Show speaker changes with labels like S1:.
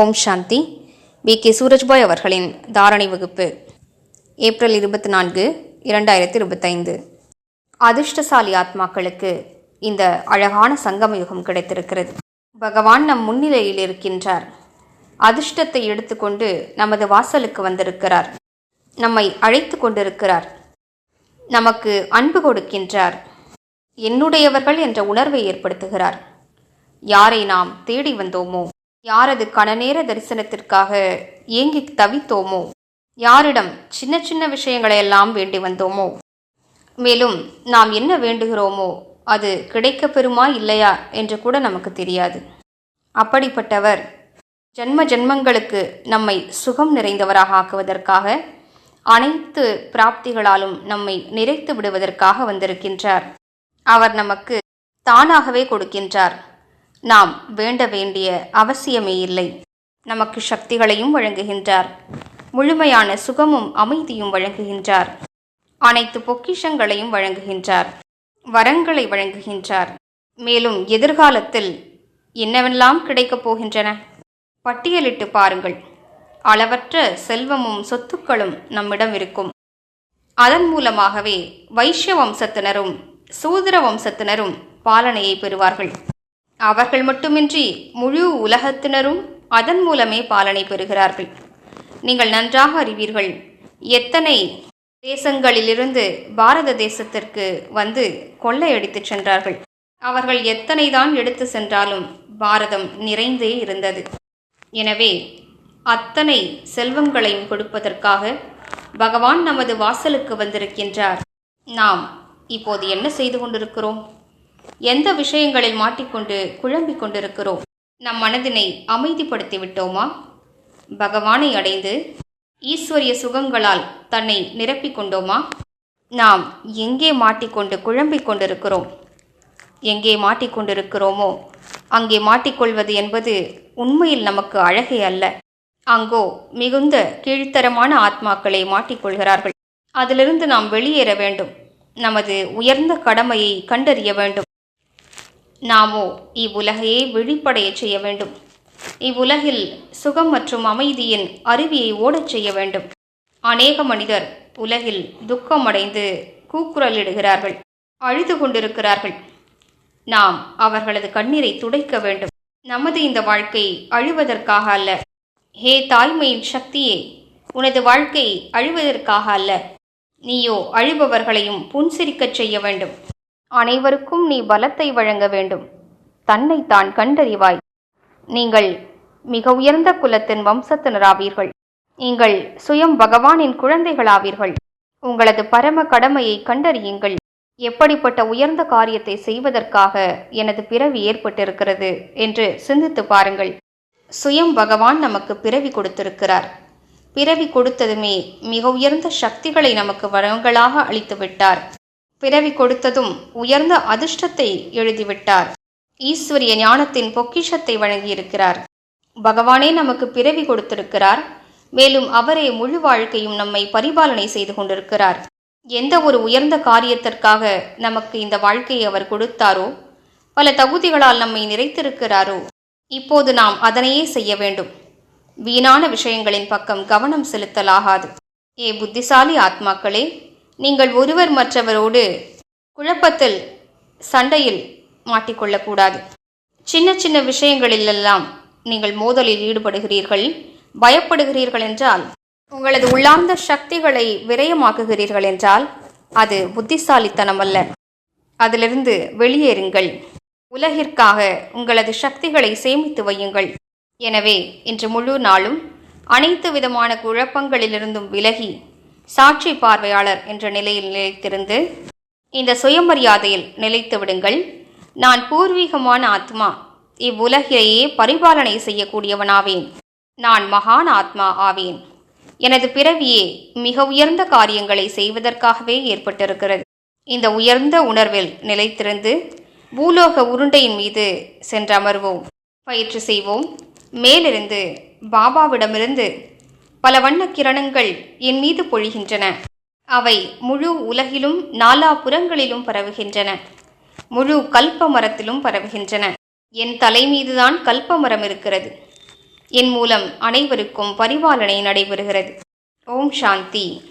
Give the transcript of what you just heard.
S1: ஓம் சாந்தி. V K. Surajbhai அவர்களின் தாரணை வகுப்பு. ஏப்ரல் இருபத்தி நான்கு இரண்டாயிரத்தி இருபத்தைந்து அதிர்ஷ்டசாலி ஆத்மாக்களுக்கு இந்த அழகான சங்கம யுகம் கிடைத்திருக்கிறது. பகவான் நம் முன்னிலையில் இருக்கின்றார். அதிர்ஷ்டத்தை எடுத்துக்கொண்டு நமது வாசலுக்கு வந்திருக்கிறார். நம்மை அழைத்து கொண்டிருக்கிறார். நமக்கு அன்பு கொடுக்கின்றார். என்னுடையவர்கள் என்ற உணர்வை ஏற்படுத்துகிறார். யாரை நாம் தேடி வந்தோமோ யாரது கணநேர தரிசனத்திற்காக ஏங்கி தவித்தோமோ? யாரிடம் சின்ன சின்ன விஷயங்களை எல்லாம் வேண்டி வந்தோமோ? மேலும் நாம் என்ன வேண்டுகிறோமோ அது கிடைக்க பெறுமா இல்லையா என்று கூட நமக்கு தெரியாது. அப்படிப்பட்டவர் ஜன்ம ஜென்மங்களுக்கு நம்மை சுகம் நிறைந்தவராக ஆக்குவதற்காக அனைத்து பிராப்திகளாலும் நம்மை நிறைத்து விடுவதற்காக வந்திருக்கின்றார். அவர் நமக்கு தானாகவே கொடுக்கின்றார். நாம் வேண்ட வேண்டிய அவசியமே இல்லை. நமக்கு சக்திகளையும் வழங்குகின்றார். முழுமையான சுகமும் அமைதியும் வழங்குகின்றார். அனைத்து பொக்கிஷங்களையும் வழங்குகின்றார். வரங்களை வழங்குகின்றார். மேலும் எதிர்காலத்தில் என்னவெல்லாம் கிடைக்கப் போகின்றன? பட்டியலிட்டு பாருங்கள். அளவற்ற செல்வமும் சொத்துக்களும் நம்மிடம் இருக்கும். அதன் மூலமாகவே வைஷ்ய வம்சத்தினரும் சூதர வம்சத்தினரும் பாலனையை பெறுவார்கள். அவர்கள் மட்டுமின்றி முழு உலகத்தினரும் அதன் மூலமே பாலனை பெறுகிறார்கள். நீங்கள் நன்றாக அறிவீர்கள். எத்தனை தேசங்களிலிருந்து பாரத தேசத்திற்கு வந்து கொள்ளையடித்துச் சென்றார்கள். அவர்கள் எத்தனைதான் எடுத்து சென்றாலும் பாரதம் நிறைந்தே இருந்தது. எனவே அத்தனை செல்வங்களையும் கொடுப்பதற்காக பகவான் நமது வாசலுக்கு வந்திருக்கின்றார். நாம் இப்போது என்ன செய்து கொண்டிருக்கிறோம்? எந்த விஷயங்களில் மாட்டிக்கொண்டு குழம்பிக் கொண்டிருக்கிறோம்? நம் மனதினை அமைதிப்படுத்தி விட்டோமா? பகவானை அடைந்து ஈஸ்வரிய சுகங்களால் தன்னை நிரப்பிக் கொண்டோமா? நாம் எங்கே மாட்டிக்கொண்டு குழம்பிக் கொண்டிருக்கிறோம்? எங்கே மாட்டிக்கொண்டிருக்கிறோமோ அங்கே மாட்டிக்கொள்வது என்பது உண்மையில் நமக்கு அழகே அல்ல. அங்கோ மிகுந்த கீழ்த்தரமான ஆத்மாக்களை மாட்டிக்கொள்கிறார்கள் அதிலிருந்து நாம் வெளியேற வேண்டும். நமது உயர்ந்த கடமையை கண்டறிய வேண்டும். நாமோ இவ்வுலகையே விழிப்படைய செய்ய வேண்டும் இவ்வுலகில் சுகம் மற்றும் அமைதியின் அருவியை ஓடச் செய்ய வேண்டும். அநேக மனிதர் உலகில் துக்கமடைந்து கூக்குரலிடுகிறார்கள் அழுது கொண்டிருக்கிறார்கள். நாம் அவர்களது கண்ணீரை துடைக்க வேண்டும். நமது இந்த வாழ்க்கை அழுவதற்காக அல்ல. ஹே தாய்மையின் சக்தியே உனது வாழ்க்கை அழுவதற்காக அல்ல. நீயோ அழுபவர்களையும் புன்சிரிக்கச் செய்ய வேண்டும். அனைவருக்கும் நீ பலத்தை வழங்க வேண்டும். தன்னை தான் கண்டறிவாய். நீங்கள் மிக உயர்ந்த குலத்தின் வம்சத்தினராவீர்கள். நீங்கள் சுயம் பகவானின் குழந்தைகளாவீர்கள். உங்களது பரம கடமையை கண்டறியுங்கள். எப்படிப்பட்ட உயர்ந்த காரியத்தை செய்வதற்காக எனது பிறவி ஏற்பட்டிருக்கிறது என்று சிந்தித்து பாருங்கள். சுயம் பகவான் நமக்கு பிறவி கொடுத்திருக்கிறார். பிறவி கொடுத்ததுமே மிக உயர்ந்த சக்திகளை நமக்கு வரங்களாக அளித்து விட்டார் பிறவி கொடுத்ததும் உயர்ந்த அதிர்ஷ்டத்தை எழுதிவிட்டார். ஈஸ்வரிய ஞானத்தின் பொக்கிஷத்தை வழங்கியிருக்கிறார். பகவானே நமக்கு பிறவி கொடுத்திருக்கிறார். மேலும் அவரே முழு வாழ்க்கையும் நம்மை பரிபாலனை செய்து கொண்டிருக்கிறார். எந்த ஒரு உயர்ந்த காரியத்திற்காக நமக்கு இந்த வாழ்க்கையை அவர் கொடுத்தாரோ பல தகுதிகளால் நம்மை நிறைத்திருக்கிறாரோ இப்போது நாம் அதனையே செய்ய வேண்டும். வீணான விஷயங்களின் பக்கம் கவனம் செலுத்தலாகாது. ஏ புத்திசாலி ஆத்மாக்களே நீங்கள் ஒருவர் மற்றவரோடு குழப்பத்தில் சண்டையில் மாட்டிக்கொள்ளக்கூடாது. சின்ன சின்ன விஷயங்களிலெல்லாம் நீங்கள் மோதலில் ஈடுபடுகிறீர்கள் பயப்படுகிறீர்கள் என்றால் உங்களது உள்ளார்ந்த சக்திகளை விரயமாக்குகிறீர்கள் என்றால் அது புத்திசாலித்தனம் அல்ல. அதிலிருந்து வெளியேறுங்கள். உலகிற்காக உங்களது சக்திகளை சேமித்து வையுங்கள். எனவே இன்று முழு நாளும் அனைத்து விதமான குழப்பங்களிலிருந்தும் விலகி சாட்சி பார்வையாளர் என்ற நிலையில் நிலைத்திருந்து இந்த சுயமரியாதையில் நிலைத்து விடுங்கள். நான் பூர்வீகமான ஆத்மா இவ்வுலகிலேயே பரிபாலனை செய்யக்கூடியவனாவேன். நான் மகான் ஆத்மா ஆவேன். எனது பிறவியே மிக உயர்ந்த காரியங்களை செய்வதற்காகவே ஏற்பட்டிருக்கிறது. இந்த உயர்ந்த உணர்வில் நிலைத்திருந்து பூலோக உருண்டையின் மீது சென்றமர்வோம். பயிற்சி செய்வோம். மேலிருந்து பாபாவிடமிருந்து பல வண்ண கிரணங்கள் என் மீது பொழிகின்றன. அவை முழு உலகிலும் நாலா புறங்களிலும் பரவுகின்றன. முழு கல்ப மரத்திலும் பரவுகின்றன. என் தலை மீதுதான் கல்ப மரம் இருக்கிறது. என் மூலம் அனைவருக்கும் பரிபாலனை நடைபெறுகிறது. ஓம் சாந்தி.